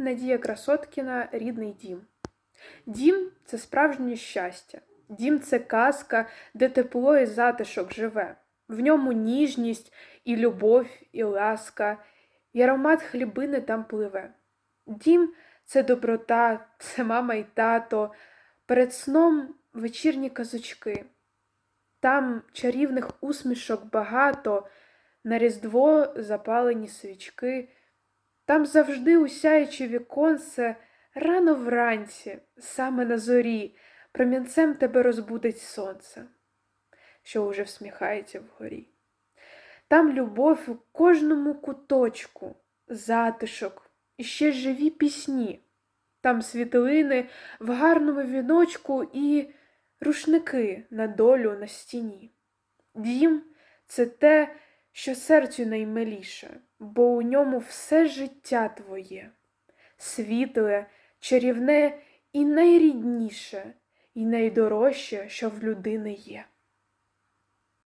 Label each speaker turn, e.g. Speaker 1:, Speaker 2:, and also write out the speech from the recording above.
Speaker 1: Надія Красоткіна Рідний дім. Дім це справжнє щастя. Дім це казка, де тепло і затишок живе. В ньому ніжність і любов, і ласка, і аромат хлібини там пливе. Дім це доброта, це мама й тато, перед сном вечірні казочки. Там чарівних усмішок багато, на різдво запалені свічки. Там завжди усяючи віконце, рано вранці, саме на зорі, промінцем тебе розбудить сонце, що уже всміхається вгорі. Там любов у кожному куточку, затишок і ще живі пісні. Там світлини в гарному віночку і рушники на долю на стіні. Дім це те, що серцю наймиліше, бо у ньому все життя твоє, світле, чарівне і найрідніше, і найдорожче, що в людини є.